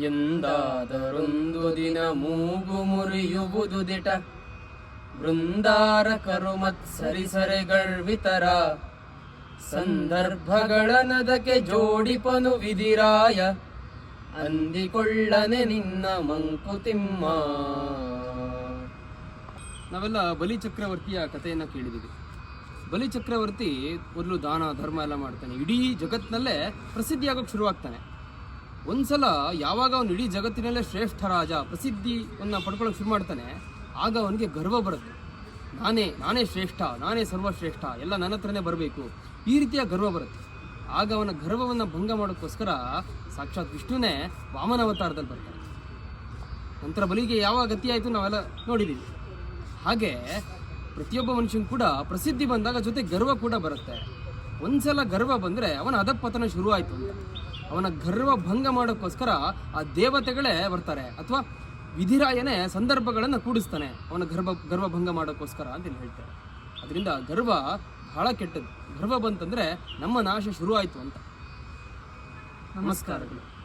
ಎಂದಾದರೊಂದು ದಿನ ಮೂಗು ಮುರಿಯುವುದು ದಿಟ. ಬೃಂದಾರ ಗರ್ವಿತರ ಸಂದರ್ಭಗಳ ನದಕ್ಕೆ ಜೋಡಿಪನು ವಿಧಿರಾಯ. ಅಂದಿಕೊಳ್ಳನೆ ನಿನ್ನ ಮಂಕುತಿಮ್ಮ ನಾವೆಲ್ಲ ಬಲಿ ಚಕ್ರವರ್ತಿಯ ಕಥೆಯನ್ನ ಕೇಳಿದ್ದೀವಿ ಬಲಿ ಚಕ್ರವರ್ತಿ ಮೊದಲು ದಾನ, ಧರ್ಮ ಎಲ್ಲ ಮಾಡ್ತಾನೆ. ಇಡೀ ಜಗತ್ತಿನಲ್ಲೇ ಪ್ರಸಿದ್ಧಿಯಾಗೋಕೆ ಶುರುವಾಗ್ತಾನೆ. ಒಂದ್ಸಲ ಯಾವಾಗ ಅವನು ಇಡೀ ಜಗತ್ತಿನಲ್ಲೇ ಶ್ರೇಷ್ಠ ರಾಜ ಪ್ರಸಿದ್ಧಿಯನ್ನು ಪಡ್ಕೊಳ್ಳೋಕೆ ಶುರು ಮಾಡ್ತಾನೆ, ಆಗ ಅವನಿಗೆ ಗರ್ವ ಬರುತ್ತೆ. ನಾನೇ ನಾನೇ ಶ್ರೇಷ್ಠ, ನಾನೇ ಸರ್ವಶ್ರೇಷ್ಠ, ಎಲ್ಲ ನನ್ನ ಹತ್ರನೇ ಬರಬೇಕು. ಈ ರೀತಿಯ ಗರ್ವ ಬರುತ್ತೆ. ಆಗ ಅವನ ಗರ್ವವನ್ನು ಭಂಗ ಮಾಡೋಕ್ಕೋಸ್ಕರ ಸಾಕ್ಷಾತ್ ವಿಷ್ಣುನೇ ವಾಮನ ಅವತಾರದಲ್ಲಿ ಬರ್ತಾರೆ ನಂತರ ಬಲಿಗೆ ಯಾವ ಗತಿ ಆಯಿತು ನಾವೆಲ್ಲ ನೋಡಿದ್ದೀವಿ ಹಾಗೆ ಪ್ರತಿಯೊಬ್ಬ ಮನುಷ್ಯನ ಕೂಡ ಪ್ರಸಿದ್ಧಿ ಬಂದಾಗ ಜೊತೆ ಗರ್ವ ಕೂಡ ಬರುತ್ತೆ. ಒಂದ್ಸಲ ಗರ್ವ ಬಂದರೆ ಅವನ ಅಧಪತನ ಶುರು ಆಯಿತು ಅಂತ. ಅವನ ಗರ್ವ ಭಂಗ ಮಾಡೋಕ್ಕೋಸ್ಕರ ಆ ದೇವತೆಗಳೇ ಬರ್ತಾರೆ. ಅಥವಾ ವಿಧಿರಾಯನೇ ಸಂದರ್ಭಗಳನ್ನು ಕೂಡಿಸ್ತಾನೆ. ಅವನ ಗರ್ಭ, ಗರ್ವ ಭಂಗ ಮಾಡೋಕ್ಕೋಸ್ಕರ ಅಂತ ಇಲ್ಲಿ ಹೇಳ್ತಾರೆ. ಅದರಿಂದ ಗರ್ವ ಬಹಳ ಕೆಟ್ಟದ್ದು. ಗರ್ವ ಬಂತಂದರೆ ನಮ್ಮ ನಾಶ ಶುರುವಾಯಿತು ಅಂತ. ನಮಸ್ಕಾರಗಳು.